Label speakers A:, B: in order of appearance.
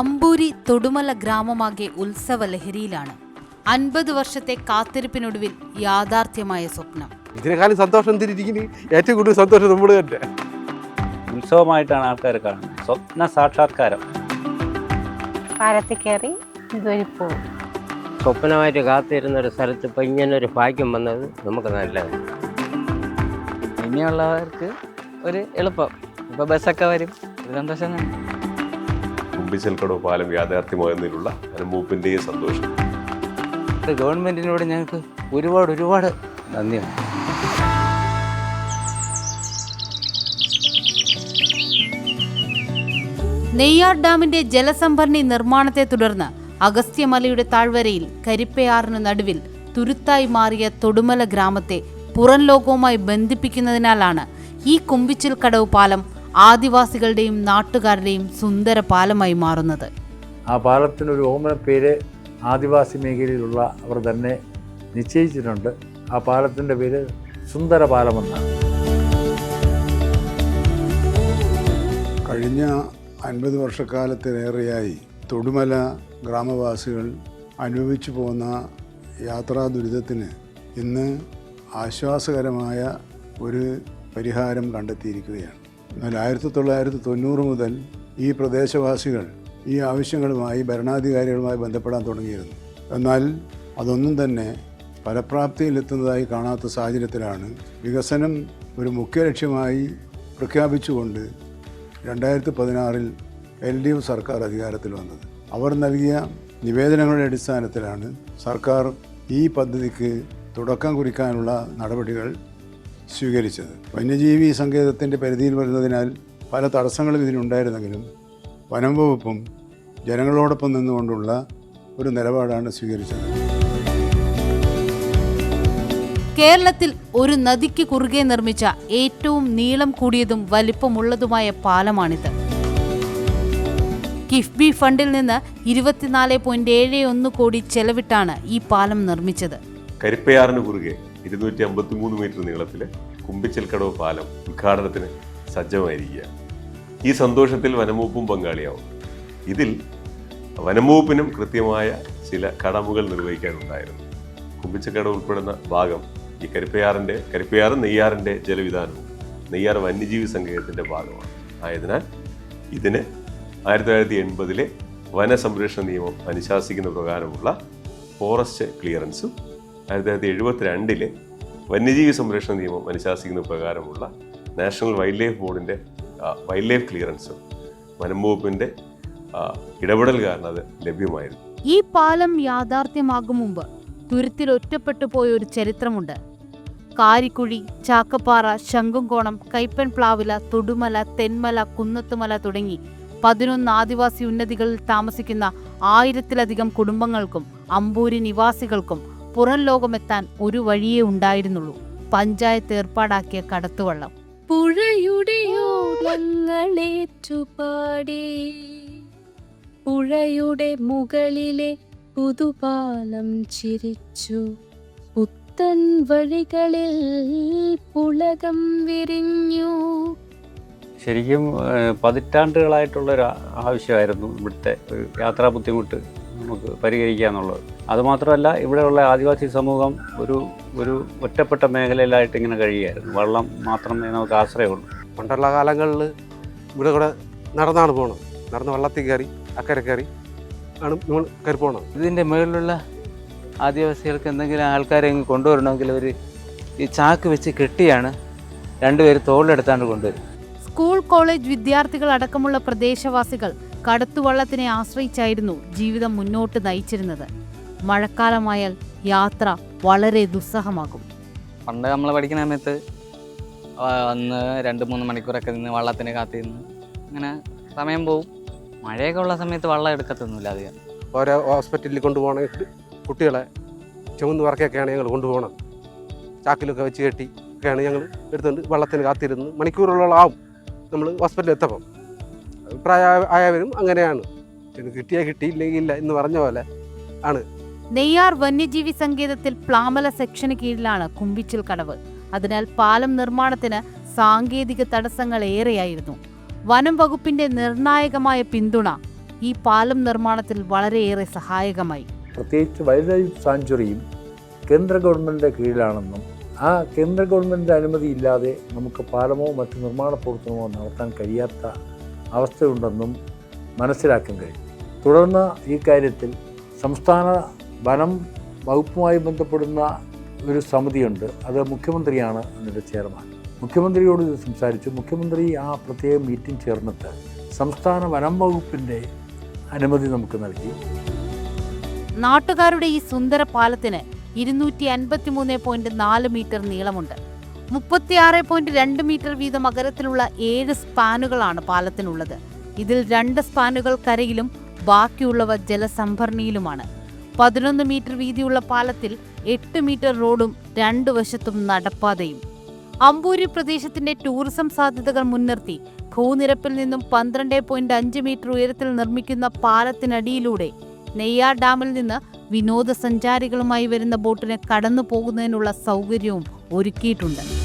A: അമ്പൂരി തൊടുമല ഗ്രാമമാകെ ഉത്സവ ലഹരിയിലാണ്. അൻപത് വർഷത്തെ കാത്തിരിപ്പിനൊടുവിൽ യാഥാർത്ഥ്യമായ സ്വപ്നം.
B: ഇതിനേക്കാളും സന്തോഷം ഏറ്റവും കൂടുതൽ സന്തോഷം നമ്മൾ തന്നെ.
C: ഉത്സവമായിട്ടാണ് ആൾക്കാർ കാണുന്നത്. സ്വപ്ന സാക്ഷാത്കാരം.
D: പാരത്തിൽ കയറി പോകും.
E: സ്വപ്നമായിട്ട് കാത്തിരുന്ന ഒരു സ്ഥലത്ത് ഇപ്പം ഇങ്ങനെ ഒരു ഭാഗ്യം വന്നത് നമുക്ക് നല്ലത്
F: ഇനിയുള്ളവർക്ക് ഒരു എളുപ്പം. ഇപ്പോൾ ബസ്സൊക്കെ വരും. ഒരു സന്തോഷം തന്നെ.
G: കുമ്പിച്ചൽക്കടവ് പാലം യാഥാർത്ഥ്യമാകുന്നതിലുള്ള അനുഭവത്തിന്റെയും സന്തോഷം.
F: ഗവൺമെന്റിനോട് ഞങ്ങൾക്ക് ഒരുപാട് ഒരുപാട് നന്ദിയുണ്ട്
A: നെയ്യാർ ഡാമിന്റെ ജലസംഭരണി നിർമ്മാണത്തെ തുടർന്ന് അഗസ്ത്യമലയുടെ താഴ്വരയിൽ കരിപ്പയാറിനു നടുവിൽ തുരുത്തായി മാറിയ തൊടുമല ഗ്രാമത്തെ പുറം ലോകവുമായി ബന്ധിപ്പിക്കുന്നതിനാലാണ് ഈ കുമ്പിച്ചിൽ കടവ് പാലം ആദിവാസികളുടെയും നാട്ടുകാരുടെയും സുന്ദര പാലമായി മാറുന്നത്.
H: ആ പാലത്തിനൊരു ഓമന പേര് ആദിവാസി മേഖലയിലുള്ള അവർ തന്നെ നിശ്ചയിച്ചിട്ടുണ്ട്. ആ പാലത്തിന്റെ പേര് സുന്ദര പാലമെന്നാണ്.
I: കഴിഞ്ഞ അൻപത് വർഷക്കാലത്തിലേറെയായി തൊടുമല ഗ്രാമവാസികൾ അനുഭവിച്ചു പോകുന്ന യാത്രാ ദുരിതത്തിന് ഇന്ന് ആശ്വാസകരമായ ഒരു പരിഹാരം കണ്ടെത്തിയിരിക്കുകയാണ്. എന്നാൽ ആയിരത്തി തൊള്ളായിരത്തി തൊണ്ണൂറ് മുതൽ ഈ പ്രദേശവാസികൾ ഈ ആവശ്യങ്ങളുമായി ഭരണാധികാരികളുമായി ബന്ധപ്പെടാൻ തുടങ്ങിയിരുന്നു. എന്നാൽ അതൊന്നും തന്നെ ഫലപ്രാപ്തിയിലെത്തുന്നതായി കാണാത്ത സാഹചര്യത്തിലാണ് വികസനം ഒരു മുഖ്യ ലക്ഷ്യമായി പ്രഖ്യാപിച്ചുകൊണ്ട് രണ്ടായിരത്തി പതിനാറിൽ എൽ ഡി എഫ് സർക്കാർ അധികാരത്തിൽ വന്നത്. അവർ നൽകിയ നിവേദനങ്ങളുടെ അടിസ്ഥാനത്തിലാണ് സർക്കാർ ഈ പദ്ധതിക്ക് തുടക്കം കുറിക്കാനുള്ള നടപടികൾ സ്വീകരിച്ചത്. വന്യജീവി സങ്കേതത്തിന്റെ പരിധിയിൽ വരുന്നതിനാൽ പല തടസ്സങ്ങളും ഇതിനുണ്ടായിരുന്നെങ്കിലും വനം വകുപ്പും ജനങ്ങളോടൊപ്പം നിന്നുകൊണ്ടുള്ള ഒരു നിലപാടാണ് സ്വീകരിച്ചത്.
A: കേരളത്തിൽ ഒരു നദിക്ക് കുറുകെ നിർമ്മിച്ച ഏറ്റവും നീളം കൂടിയതും വലിപ്പമുള്ളതുമായ പാലമാണിത്. കിഫ്ബി ഫണ്ടിൽ നിന്ന് ഇരുപത്തിനാല് പോയിന്റ് ഏഴ് ഒന്ന് കോടി ചെലവിട്ടാണ് ഈ പാലം നിർമ്മിച്ചത്.
G: കരിപ്പയാറിന് കുറുകെ ഇരുന്നൂറ്റി അമ്പത്തി മൂന്ന് മീറ്റർ നീളത്തിലെ കുമ്പിച്ചൽക്കടവ് പാലം ഉദ്ഘാടനത്തിന് സജ്ജമായിരിക്കുക. ഈ സന്തോഷത്തിൽ വനംവകുപ്പും പങ്കാളിയാവും. ഇതിൽ വനംവകുപ്പിനും കൃത്യമായ ചില കടമകൾ നിർവഹിക്കാനുണ്ടായിരുന്നു. കുമ്പിച്ചക്കടവ് ഉൾപ്പെടുന്ന ഭാഗം ഈ കരിപ്പയാറിന്റെ കരിപ്പയാറും നെയ്യാറിന്റെ ജലവിധാനവും നെയ്യാർ വന്യജീവി സങ്കേതത്തിന്റെ ഭാഗമാണ്. ആയതിനാൽ ഇതിന് ആയിരത്തി തൊള്ളായിരത്തി എൺപതിലെ വനസംരക്ഷണ നിയമം അനുശാസിക്കുന്ന പ്രകാരമുള്ള ഫോറസ്റ്റ് ക്ലിയറൻസും ആയിരത്തി തൊള്ളായിരത്തി എഴുപത്തിരണ്ടിലെ വന്യജീവി സംരക്ഷണ നിയമം അനുശാസിക്കുന്ന പ്രകാരമുള്ള നാഷണൽ വൈൽഡ് ലൈഫ് ബോർഡിന്റെ വൈൽഡ് ലൈഫ് ക്ലിയറൻസും വനംവകുപ്പിന്റെ ഇടപെടൽ കാരണം അത് ലഭ്യമായിരുന്നു.
A: ഈ പാലം യാഥാർത്ഥ്യമാകും മുമ്പ് തുരുത്തിൽ ഒറ്റപ്പെട്ടു പോയ ഒരു ചരിത്രമുണ്ട്. കാരിക്കുഴി ചാക്കപ്പാറ ശങ്കുംകോണം കൈപ്പൻ പ്ലാവില തൊടുമല തെന്മല കുന്നത്തുമല തുടങ്ങി പതിനൊന്ന് ആദിവാസി ഉന്നതികളിൽ താമസിക്കുന്ന ആയിരത്തിലധികം കുടുംബങ്ങൾക്കും അമ്പൂരി നിവാസികൾക്കും പുറം ലോകമെത്താൻ ഒരു വഴിയേ ഉണ്ടായിരുന്നുള്ളൂ. പഞ്ചായത്ത് ഏർപ്പാടാക്കിയ കടത്തുവള്ളം.
D: പുഴയുടെ ഓളങ്ങളേറ്റുപാടി പുഴയുടെ മുകളിലെ പുതുപാലം ചിരിച്ചു. പുത്തൻ വഴികളിൽ പുളകം വിരിഞ്ഞു.
C: ശരിക്കും പതിറ്റാണ്ടുകളായിട്ടുള്ള ഒരു ആവശ്യമായിരുന്നു ഇവിടുത്തെ ഒരു യാത്രാ ബുദ്ധിമുട്ട് നമുക്ക് പരിഹരിക്കുക എന്നുള്ളത് അതുമാത്രമല്ല ഇവിടെയുള്ള ആദിവാസി സമൂഹം ഒരു ഒരു ഒറ്റപ്പെട്ട മേഖലയിലായിട്ട് ഇങ്ങനെ കഴിയുകയായിരുന്നു. വെള്ളം മാത്രമേ നമുക്ക് ആശ്രയമുള്ളൂ.
B: പണ്ടുള്ള കാലങ്ങളിൽ ഇവിടെ കൂടെ നടന്നാണ് പോകണം നടന്ന് വള്ളത്തിൽ കയറി അക്കരെ കയറി ആണ് നമ്മൾ കയറി പോകണം
F: ഇതിന്റെ മുകളിലുള്ള ആദിവാസികൾക്ക് എന്തെങ്കിലും ആൾക്കാരെ ഇങ്ങ് കൊണ്ടുവരണമെങ്കിൽ അവർ ഈ ചാക്ക് വെച്ച് കെട്ടിയാണ് രണ്ടുപേർ തോളിലെടുത്താണ്ട് കൊണ്ടുവരും
A: സ്കൂൾ കോളേജ് വിദ്യാർത്ഥികൾ അടക്കമുള്ള പ്രദേശവാസികൾ കടത്തുവള്ളത്തിനെ ആശ്രയിച്ചായിരുന്നു ജീവിതം മുന്നോട്ട് നയിച്ചിരുന്നത്. മഴക്കാലമായാൽ യാത്ര വളരെ ദുസ്സഹമാകും.
F: പണ്ട് നമ്മൾ പഠിക്കുന്ന സമയത്ത് വന്ന് രണ്ട് മൂന്ന് മണിക്കൂറൊക്കെ നിന്ന് വള്ളത്തിന് കാത്തിരുന്ന് അങ്ങനെ സമയം പോവും. മഴയൊക്കെ ഉള്ള സമയത്ത് വള്ളം എടുക്കത്തൊന്നുമില്ല അധികം.
B: ഓരോ ഹോസ്പിറ്റലിൽ കൊണ്ടുപോകണ കുട്ടികളെ ചുമന്ന് വറക്കൊക്കെയാണ് ഞങ്ങൾ കൊണ്ടുപോകണം ചാക്കിലൊക്കെ വെച്ച് കെട്ടി ഒക്കെയാണ് ഞങ്ങൾ എടുത്തുകൊണ്ട് വള്ളത്തിന് കാത്തിരുന്ന് മണിക്കൂറുകളോളം ആവും. നമ്മൾ ഹോസ്പിറ്റലിൽ എത്തപ്പം. പ്രായ ആയവരും അങ്ങനെയാണ്. പിന്നെ കിട്ടിയാൽ കിട്ടിയില്ലെങ്കിൽ ഇല്ല എന്ന് പറഞ്ഞ പോലെ ആണ്.
A: നെയ്യാർ വന്യജീവി സങ്കേതത്തിൽ പ്ലാമല സെക്ഷന് കീഴിലാണ് കുമ്പിച്ചിൽ കടവ്. അതിനാൽ പാലം നിർമ്മാണത്തിന് സാങ്കേതിക തടസ്സങ്ങൾ ഏറെയായിരുന്നു. വനം വകുപ്പിന്റെ നിർണായകമായ പിന്തുണ ഈ പാലം നിർമ്മാണത്തിൽ വളരെയേറെ സഹായകമായി.
H: പ്രത്യേകിച്ച് വൈൽഡ് ലൈഫ് സാഞ്ചുറിയും കേന്ദ്ര ഗവൺമെന്റിന്റെ കീഴിലാണെന്നും ആ കേന്ദ്ര ഗവൺമെന്റിന്റെ അനുമതിയില്ലാതെ നമുക്ക് പാലമോ മറ്റ് നിർമ്മാണ പ്രവർത്തനമോ നടത്താൻ കഴിയാത്ത അവസ്ഥയുണ്ടെന്നും മനസ്സിലാക്കാൻ കഴിയും. തുടർന്ന് ഈ കാര്യത്തിൽ സംസ്ഥാന വനം വകുപ്പുമായി ബന്ധപ്പെടുന്ന ഒരു സമിതിയുണ്ട്. അത് മുഖ്യമന്ത്രിയാണ് അതിന്റെ ചെയർമാൻ. മുഖ്യമന്ത്രിയോട് ഇത് സംസാരിച്ചു. മുഖ്യമന്ത്രി ആ പ്രത്യേക മീറ്റിംഗ് ചേർന്നിട്ട് സംസ്ഥാന വനം വകുപ്പിന്റെ അനുമതി നമുക്ക് നൽകി.
A: നാട്ടുകാരുടെ ഈ സുന്ദര പാലത്തിന് ഇരുന്നൂറ്റി അൻപത്തിമൂന്ന് പോയിന്റ് നാല് മീറ്റർ നീളമുണ്ട്. മുപ്പത്തിയാറ് പോയിന്റ് രണ്ട് മീറ്റർ വീതം അകലത്തിലുള്ള ഏഴ് സ്പാനുകളാണ് പാലത്തിനുള്ളത്. ഇതിൽ രണ്ട് സ്പാനുകൾ കരയിലും ബാക്കിയുള്ളവ ജലസംഭരണിയിലുമാണ്. പതിനൊന്ന് മീറ്റർ വീതിയുള്ള പാലത്തിൽ എട്ട് മീറ്റർ റോഡും രണ്ടു വശത്തും നടപ്പാതയും. അമ്പൂരി പ്രദേശത്തിന്റെ ടൂറിസം സാധ്യതകൾ മുൻനിർത്തി ഭൂനിരപ്പിൽ നിന്നും പന്ത്രണ്ട് പോയിന്റ് അഞ്ച് മീറ്റർ ഉയരത്തിൽ നിർമ്മിക്കുന്ന പാലത്തിനടിയിലൂടെ നെയ്യാർ ഡാമിൽ നിന്ന് വിനോദസഞ്ചാരികളുമായി വരുന്ന ബോട്ടിന് കടന്നു പോകുന്നതിനുള്ള സൗകര്യവും ഒരുക്കിയിട്ടുണ്ട്.